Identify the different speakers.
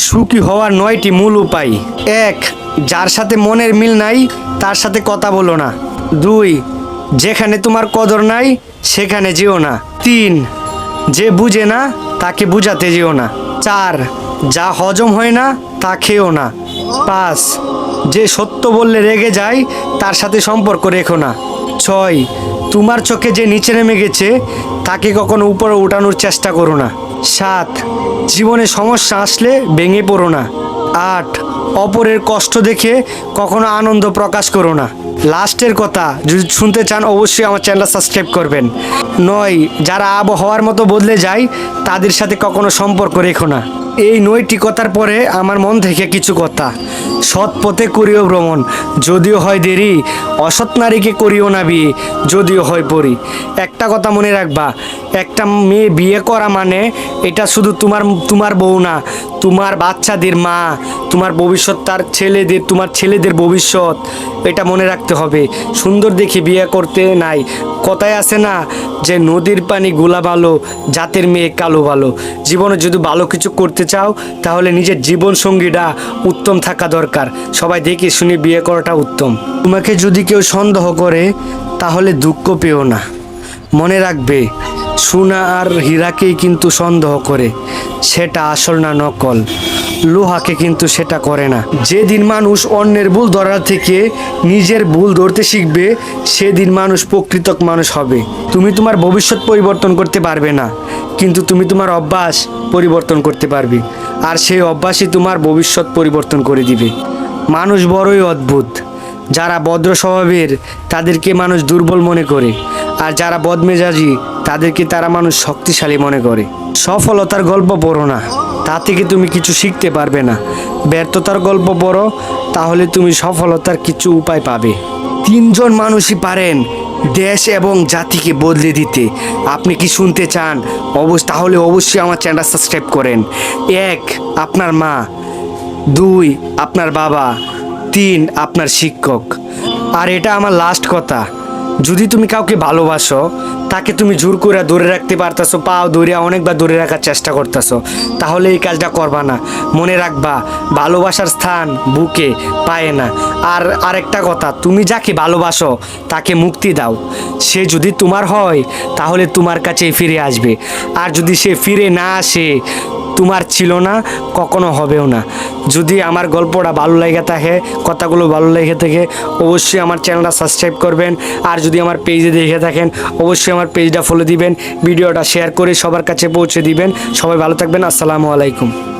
Speaker 1: সুখী হওয়ার নয়টি মূল উপায়। এক, যার সাথে মনের মিল নাই, তার সাথে কথা বলো না। দুই, যেখানে তোমার কদর নাই, সেখানে যেও না। তিন, যে বুঝে না, তাকে বুঝাতে যেও না। চার, যা হজম হয় না, তা খেও না। পাঁচ, যে সত্য বললে রেগে যায়, তার সাথে সম্পর্ক রেখো না। ছয়, তোমার চোখে যে নিচে নেমে গেছে, তাকে কখনো উপরে উঠানোর চেষ্টা করো না। সাত, জীবনে সমস্যা আসলে ভেঙে পড়ো না। আট, অপরের কষ্ট দেখে কখনো আনন্দ প্রকাশ করো না। লাস্টের কথা, যদি শুনতে চান, অবশ্যই আমার চ্যানেল সাবস্ক্রাইব করবেন। নয়, যারা আবহাওয়ার মতো বদলে যায়, তাদের সাথে কখনো সম্পর্ক রেখো না। এই নয়টি কথার পরে আমার মন থেকে কিছু কথা। সৎ পথে করিও ভ্রমণ, যদিও হয় দেরি। অসৎ নারীকে করিও না বিয়ে, যদিও হয় পরি। একটা কথা মনে রাখবা, একটা মেয়ে বিয়ে করা মানে এটা শুধু তোমার তোমার বউ না, তোমার বাচ্চাদের মা, তোমার ভবিষ্যৎ তার ছেলেদের, তোমার ছেলেদের ভবিষ্যৎ, এটা মনে রাখতে হবে। সুন্দর দেখে বিয়ে করতে নাই। কথায় আছে না যে, নদীর পানি গোলা ভালো, জাতের মেয়ে কালো ভালো। জীবনে যদি ভালো কিছু করতে চাও, তাহলে নিজের জীবন সঙ্গীটা উত্তম থাকা দরকার। সবাই দেখে শুনে বিয়ে করাটা উত্তম। তোমাকে যদি কেউ সন্দেহ করে, তাহলে দুঃখ পেও না। মনে রাখবে, সোনা আর হীরাকেই কিন্তু সন্দেহ করে। সেটা আসল না নকল। লোহাকে কিন্তু সেটা করে না। যেদিন মানুষ অন্যের ভুল ধরার থেকে নিজের ভুল ধরতে শিখবে, সেদিন মানুষ প্রকৃত মানুষ হবে। তুমি তোমার ভবিষ্যৎ পরিবর্তন করতে পারবে না, কিন্তু তুমি তোমার অভ্যাস পরিবর্তন করতে পারবে। আর সেই অভ্যাসই তোমার ভবিষ্যৎ পরিবর্তন করে দিবে। মানুষ বড়ই অদ্ভুত। যারা ভদ্র স্বভাবের, তাদেরকে মানুষ দুর্বল মনে করে। আর যারা বদমেজাজি তাদেরকে তারা মানুষ শক্তিশালী মনে করে। সফলতার গল্প পড়ো না তা থেকে তুমি কিছু শিখতে পারবে না? ব্যর্থতার গল্প পড়ো, তাহলে তুমি সফলতার কিছু উপায় পাবে। তিনজন মানুষই পারেন দেশ এবং জাতিকে বদলে দিতে। আপনি কি শুনতে চান? অবশ্য তাহলে অবশ্যই আমার চ্যানেল সাবস্ক্রাইব করেন। এক, আপনার মা। দুই, আপনার বাবা। তিন, আপনার শিক্ষক। আর এটা আমার লাস্ট কথা। যদি তুমি কাউকে ভালোবাসো, তাকে তুমি জোর করে ধরে রাখতে পারতেছো, পাও ধরে অনেকবার ধরে রাখার চেষ্টা করতেছো, তাহলে এই কাজটা করবা না। মনে রাখবা, ভালোবাসার স্থান বুকে পায় না। আর আরেকটা কথা, তুমি যাকে ভালোবাসো, তাকে মুক্তি দাও। সে যদি তোমার হয়, তাহলে তোমার কাছেই ফিরে আসবে। আর যদি সে ফিরে না আসে তোমার ছিল না, কখনো হবেও না। যদি আমার গল্পটা ভালো লেগে থাকে কথাগুলো ভালো লেগে থাকে, অবশ্যই আমার চ্যানেলটা সাবস্ক্রাইব করবেন। আর যদি আমার পেজে দেখে থাকেন, অবশ্যই আমার পেজটা ফলো দিবেন। ভিডিওটা শেয়ার করে সবার কাছে পৌঁছে দিবেন। সবাই ভালো থাকবেন, আসসালামু আলাইকুম।